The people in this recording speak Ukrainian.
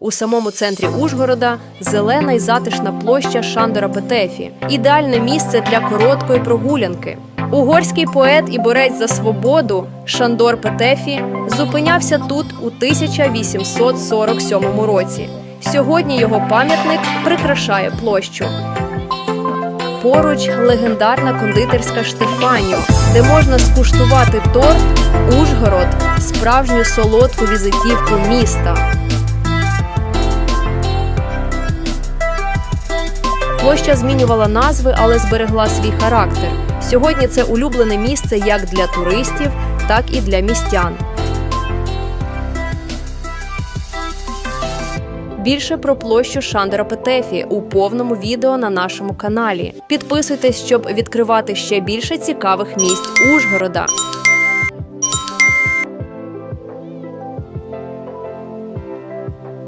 У самому центрі Ужгорода зелена й затишна площа Шандора Петефі ідеальне місце для короткої прогулянки. Угорський поет і борець за свободу Шандор Петефі зупинявся тут у 1847 році. Сьогодні його пам'ятник прикрашає площу. Поруч легендарна кондитерська Штефаніо, де можна скуштувати торт Ужгород, справжню солодку візитівку міста. Площа змінювала назви, але зберегла свій характер. Сьогодні це улюблене місце як для туристів, так і для містян. Більше про площу Шандера Петефі у повному відео на нашому каналі. Підписуйтесь, щоб відкривати ще більше цікавих місць Ужгорода.